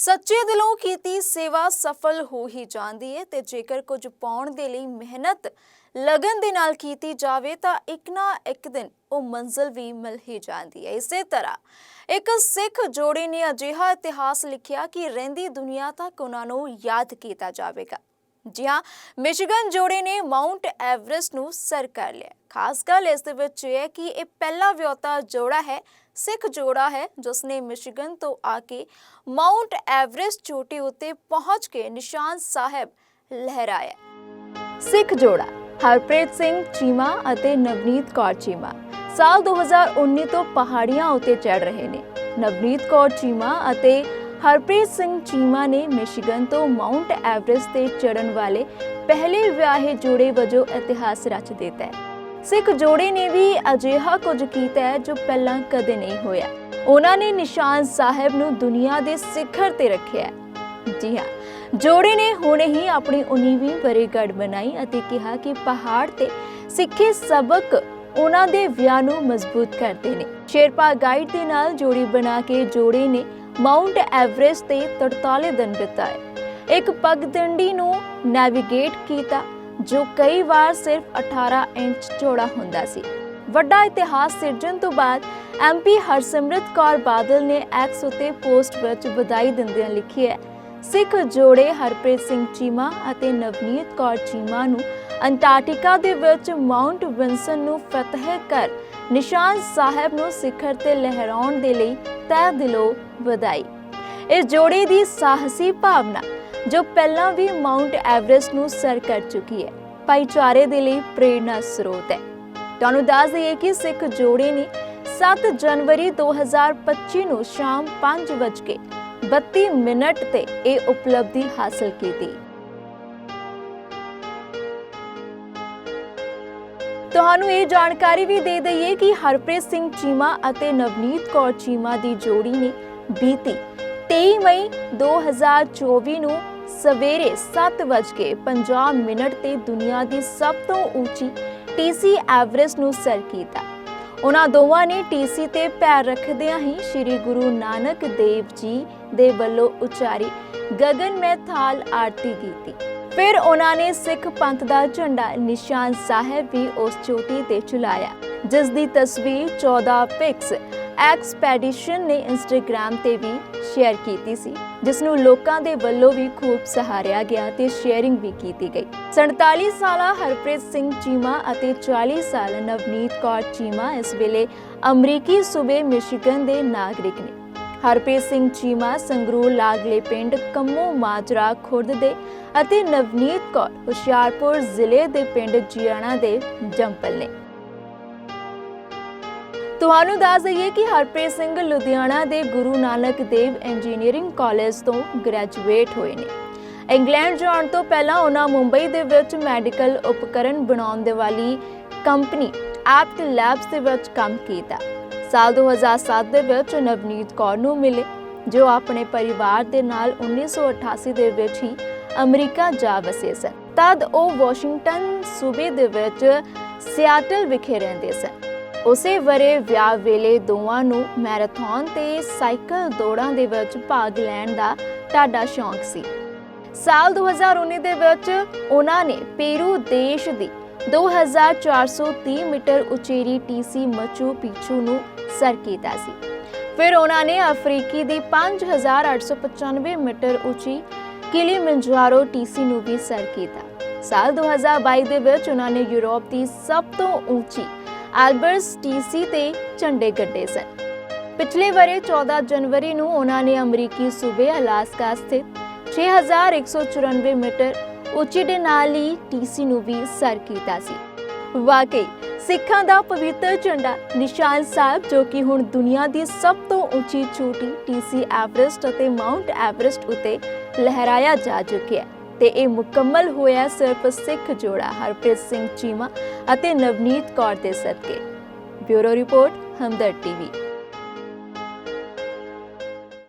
ਸੱਚੇ ਦਿਲੋਂ ਕੀਤੀ ਸੇਵਾ ਸਫਲ ਹੋ ਹੀ ਜਾਂਦੀ ਹੈ ਤੇ ਜੇਕਰ ਕੁਝ ਪਾਉਣ ਦੇ ਲਈ ਮਿਹਨਤ ਲਗਨ ਦੇ ਨਾਲ ਕੀਤੀ ਜਾਵੇ ਤਾਂ ਇੱਕ ਨਾ ਇੱਕ ਦਿਨ ਉਹ ਮੰਜ਼ਿਲ ਵੀ ਮਿਲ ਹੀ ਜਾਂਦੀ ਹੈ ਇਸੇ ਤਰ੍ਹਾਂ ਇੱਕ ਸਿੱਖ ਜੋੜੇ ਨੇ ਅਜਿਹਾ ਇਤਿਹਾਸ ਲਿਖਿਆ ਕਿ ਰਹਿੰਦੀ ਦੁਨੀਆ ਤੱਕ ਉਹਨਾਂ ਨੂੰ ਯਾਦ ਕੀਤਾ ਜਾਵੇਗਾ। ਜੀ ਹਾਂ ਮਿਸ਼ੀਗਨ ਜੋੜੇ ਨੇ ਮਾਉਂਟ ਐਵਰੈਸਟ ਨੂੰ ਸਰ ਕਰ ਲਿਆ। ਖਾਸ ਗੱਲ ਇਸ ਦੇ ਵਿੱਚ ਇਹ ਹੈ ਕਿ ਇਹ ਪਹਿਲਾ ਵਿਅਤਾ ਜੋੜਾ ਹੈ, ਸਿੱਖ ਜੋੜਾ ਹੈ ਜਿਸ ਨੇ ਮਿਸ਼ੀਗਨ ਤੋਂ ਆ ਕੇ ਮਾਉਂਟ ਐਵਰੈਸਟ ਚੋਟੀ ਉੱਤੇ ਪਹੁੰਚ ਕੇ ਨਿਸ਼ਾਨ ਸਾਹਿਬ ਲਹਿਰਾਇਆ। ਸਿੱਖ ਜੋੜਾ, ਹਰਪ੍ਰੀਤ ਸਿੰਘ ਚੀਮਾ ਅਤੇ ਨਵਨੀਤ ਕੌਰ ਚੀਮਾ, ਸਾਲ 2019 ਤੋਂ ਪਹਾੜੀਆਂ ਉੱਤੇ ਚੜ ਰਹੇ ਨੇ। ਨਵਨੀਤ ਕੌਰ ਚੀਮਾ ਅਤੇ ਹਰਪ੍ਰੀਤ ਸਿੰਘ ਚੀਮਾ ਨੇ ਮਿਸ਼ੀਗਨ ਤੋਂ ਮਾਉਂਟ ਐਵਰੈਸਟ ਤੇ ਚੜਨ ਵਾਲੇ ਪਹਿਲੇ ਵਿਆਹੇ ਜੋੜੇ ਵਜੋਂ ਇਤਿਹਾਸ ਰਚ ਦਿੱਤਾ ਹੈ। ਸਿੱਖ ਜੋੜੇ ਨੇ ਵੀ ਅਜਿਹਾ ਕੁਝ ਕੀਤਾ ਹੈ ਜੋ ਪਹਿਲਾਂ ਕਦੇ ਨਹੀਂ ਹੋਇਆ। ਉਹਨਾਂ ਨੇ ਨਿਸ਼ਾਨ ਸਾਹਿਬ ਨੂੰ ਦੁਨੀਆ ਦੇ ਸਿਖਰ ਤੇ ਰੱਖਿਆ ਹੈ। ਜੀ ਹਾਂ, ਜੋੜੇ ਨੇ ਹੁਣੇ ਹੀ ਆਪਣੀ 19ਵੀਂ ਵਰੇਗੜ ਬਣਾਈ ਅਤੇ ਕਿਹਾ ਕਿ ਪਹਾੜ ਤੇ ਸਿੱਖੇ ਸਬਕ ਉਹਨਾਂ ਦੇ ਵਿਆਹ ਨੂੰ ਮਜ਼ਬੂਤ ਕਰਦੇ ਨੇ। ਸ਼ੇਰਪਾ ਗਾਈਡ ਦੇ ਨਾਲ ਜੋੜੀ ਬਣਾ ਕੇ ਜੋੜੇ ਨੇ ਮਾਉਂਟ ਐਵਰੈਸਟ ਤੇ 43 ਦਿਨ ਬਿਤਾਏ ਇੱਕ ਪਗਡੰਡੀ ਨੂੰ ਨੈਵੀਗੇਟ ਕੀਤਾ, ਜੋ ਕਈ ਵਾਰ ਸਿਰਫ 18 ਇੰਚ ਚੌੜਾ ਹੁੰਦਾ ਸੀ। ਵੱਡਾ ਇਤਿਹਾਸ ਸਿਰਜਣ ਤੋਂ ਬਾਅਦ ਐਮਪੀ ਹਰਸਿਮਰਤ ਕੌਰ ਬਾਦਲ ਨੇ ਐਕਸ ਉਤੇ ਪੋਸਟ ਵਿੱਚ ਵਧਾਈ ਦਿੰਦਿਆਂ ਲਿਖੀ ਹੈ, ਸਿੱਖ ਜੋੜੇ ਹਰਪ੍ਰੀਤ ਸਿੰਘ ਚੀਮਾ ਅਤੇ ਨਵਨੀਤ ਕੌਰ ਚੀਮਾ ਨੂੰ ਅੰਟਾਰਕਟਿਕਾ ਦੇ ਵਿੱਚ ਮਾਉਂਟ ਵਿੰਸਨ ਨੂੰ ਫਤਿਹ ਕਰ ਨਿਸ਼ਾਨ ਸਾਹਿਬ ਨੂੰ ਸਿਖਰ ਤੇ ਲਹਿਰਾਉਣ ਦੇ ਲਈ ਤਹਿ ਦਿਲੋਂ ਵਧਾਈ। ਇਸ ਜੋੜੇ ਦੀ ਸਾਹਸੀ ਭਾਵਨਾ, ਜੋ ਪਹਿਲਾਂ ਵੀ ਮਾਉਂਟ ਐਵਰੈਸਟ ਨੂੰ ਸਰ ਕਰ ਚੁੱਕੀ ਹੈ, ਭਾਈਚਾਰੇ ਦੇ ਲਈ ਪ੍ਰੇਰਣਾ ਸਰੋਤ ਹੈ। ਤੁਹਾਨੂੰ ਦੱਸ ਦਈਏ ਕਿ ਸਿੱਖ ਜੋੜੇ ਨੇ 7 ਜਨਵਰੀ 2025 ਨੂੰ ਸ਼ਾਮ 5:32 ਮਿੰਟ ਤੇ ਇਹ ਉਪਲਬਧੀ ਹਾਸਲ ਕੀਤੀ। ਤੁਹਾਨੂੰ ਇਹ ਜਾਣਕਾਰੀ ਵੀ ਦੇ ਦਈਏ ਕਿ ਹਰਪ੍ਰੀਤ ਸਿੰਘ ਚੀਮਾ ਅਤੇ ਨਵਨੀਤ ਕੌਰ ਚੀਮਾ ਦੀ ਜੋੜੀ ਨੇ ਬੀਤੀ 23 ਮਈ 2024 ਨੂੰ ਸਵੇਰੇ 7:50 ਮਿੰਟ ਤੇ ਦੁਨੀਆ ਦੀ ਸਭ ਤੋਂ ਉੱਚੀ ਟੀਸੀ ਐਵਰੇਸਟ ਨੂੰ ਸਰ ਕੀਤਾ। ਉਹਨਾਂ ਦੋਵਾਂ ਨੇ ਟੀਸੀ ਤੇ ਪੈਰ ਰੱਖਦਿਆਂ ਹੀ ਸ੍ਰੀ ਗੁਰੂ ਨਾਨਕ ਦੇਵ ਜੀ ਦੇ ਵੱਲੋਂ ਉਚਾਰੀ ਗਗਨ ਮੈਂ ਥਾਲ ਆਰਤੀ ਕੀਤੀ। ਫਿਰ ਉਹਨਾਂ ਨੇ ਸਿੱਖ ਪੰਥ ਦਾ ਝੰਡਾ ਨਿਸ਼ਾਨ ਸਾਹਿਬ ਵੀ ਉਸ ਚੋਟੀ ਤੇ ਚੁਲਾਇਆ ਜਿਸ ਦੀ ਤਸਵੀਰ 14 ਪਿਕਸ ਐਕਸਪੈਡੀਸ਼ਨ ਨੇ ਇੰਸਟਾਗ੍ਰam ਤੇ ਵੀ ਸ਼ੇਅਰ ਕੀਤੀ ਸੀ ਜਿਸ ਨੂੰ ਲੋਕਾਂ ਦੇ ਵੱਲੋਂ ਵੀ ਖੂਬ ਸਹਾਰਿਆ ਗਿਆ ਤੇ ਸ਼ੇਅਰਿੰਗ ਵੀ ਕੀਤੀ ਗਈ। 47 ਸਾਲਾ ਹਰਪ੍ਰੀਤ ਸਿੰਘ ਚੀਮਾ ਅਤੇ 40 ਸਾਲ ਨਵਨੀਤ ਕੌਰ ਚੀਮਾ ਇਸ ਵੇਲੇ ਅਮਰੀਕੀ ਸੂਬੇ ਮਿਸ਼ੀਗਨ ਦੇ ਨਾਗਰਿਕ ਨੇ। ਹਰਪ੍ਰੀਤ ਸਿੰਘ ਚੀਮਾ, ਸੰਗਰੂਰ ਲਾਗਲੇ ਪਿੰਡ ਕੰਮੋ ਮਾਜਰਾ ਖੁਰਦ ਦੇ ਅਤੇ ਨਵਨੀਤ ਕੌਰ ਹੁਸ਼ਿਆਰਪੁਰ ਜ਼ਿਲ੍ਹੇ ਦੇ ਪਿੰਡ ਜੀਆਣਾ ਦੇ ਜੰਪਲ ਨੇ। ਤੁਹਾਨੂੰ ਦੱਸ ਦਈਏ ਕਿ ਹਰਪ੍ਰੀਤ ਸਿੰਘ ਲੁਧਿਆਣਾ ਦੇ ਗੁਰੂ ਨਾਨਕ ਦੇਵ ਇੰਜੀਨੀਅਰਿੰਗ ਕਾਲਜ ਤੋਂ ਗ੍ਰੈਜੂਏਟ ਹੋਏ ਨੇ। ਇੰਗਲੈਂਡ ਜਾਣ ਤੋਂ ਪਹਿਲਾਂ ਉਹਨਾਂ ਮੁੰਬਈ ਦੇ ਵਿੱਚ ਮੈਡੀਕਲ ਉਪਕਰਨ ਬਣਾਉਣ ਦੇ ਵਾਲੀ ਕੰਪਨੀ ਐਪਟ ਲੈਬਸ ਦੇ ਵਿੱਚ ਕੰਮ ਕੀਤਾ। ਸਾਲ 2007 ਦੇ ਵਿੱਚ ਨਵਨੀਤ ਕੌਰ ਨੂੰ ਮਿਲੇ, ਜੋ ਆਪਣੇ ਪਰਿਵਾਰ ਦੇ ਨਾਲ 1988 ਦੇ ਵਿੱਚ ਹੀ ਅਮਰੀਕਾ ਜਾ ਵਸੇ ਸਨ। ਤਦ ਉਹ ਵਾਸ਼ਿੰਗਟਨ ਸੂਬੇ ਦੇ ਵਿੱਚ ਸਿਆਟਲ ਵਿਖੇ ਰਹਿੰਦੇ ਸਨ। ਉਸੇ ਵਰੇ ਵਿਆਹ ਵੇਲੇ ਦੋਵਾਂ ਨੂੰ ਮੈਰਾਥਨ ਤੇ ਸਾਈਕਲ ਦੌੜਾਂ ਦੇ ਵਿੱਚ ਭਾਗ ਲੈਣ ਦਾ ਟਾਡਾ ਸ਼ੌਂਕ ਸੀ। ਸਾਲ 2019 ਦੇ ਵਿੱਚ ਉਹਨਾਂ ਨੇ ਪੇਰੂ ਦੇਸ਼ ਦੀ 2430 ਮੀਟਰ ਉਚੇਰੀ ਟੀਸੀ ਮਚੂ ਪਿਚੂ ਨੂੰ ਸਰ ਕੀਤਾ ਸੀ। ਫਿਰ ਉਹਨਾਂ ਨੇ ਅਫਰੀਕੀ ਦੀ 5895 ਮੀਟਰ ਉੱਚੀ ਕਿਲੀਮੰਜਾਰੋ ਟੀਸੀ ਨੂੰ ਵੀ ਸਰ ਕੀਤਾ। ਸਾਲ 2022 ਦੇ ਵਿੱਚ ਉਹਨਾਂ ਨੇ ਯੂਰਪ ਦੀ ਸਭ ਤੋਂ ਉੱਚੀ ਐਲਬਰਟਸ ਟੀਸੀ ਤੇ ਝੰਡੇ ਗੱਡੇ ਸਨ। ਪਿਛਲੇ ਵਰੇ 14 ਜਨਵਰੀ ਨੂੰ ਉਹਨਾਂ ਨੇ ਅਮਰੀਕੀ ਸੂਬੇ ਅਲਾਸਕਾ ਸਥਿਤ 6194 ਮੀਟਰ ਉੱਚੀ ਡੇਨਾਲੀ ਟੀਸੀ ਨੂੰ ਵੀ ਸਰ ਕੀਤਾ ਸੀ। ਵਾਕਈ, ਸਿੱਖਾਂ ਦਾ ਪਵਿੱਤਰ ਝੰਡਾ ਨਿਸ਼ਾਨ ਸਾਹਿਬ, ਜੋ ਕਿ ਹੁਣ ਦੁਨੀਆ ਦੀ ਸਭ ਤੋਂ ਉੱਚੀ ਚੋਟੀ ਟੀਸੀ ਐਵਰੈਸਟ ਅਤੇ ਮਾਉਂਟ ਐਵਰੈਸਟ ਉਤੇ ਲਹਿਰਾਇਆ ਜਾ ਚੁੱਕਿਆ ਹੈ ਤੇ ਇਹ ਮੁਕੰਮਲ ਹੋਇਆ ਸਿਰਫ ਸਿੱਖ ਜੋੜਾ ਹਰਪ੍ਰੀਤ ਸਿੰਘ ਚੀਮਾ ਅਤੇ ਨਵਨੀਤ ਕੌਰ ਦੇ ਸਦਕੇ। Bureau report, Hamdard TV.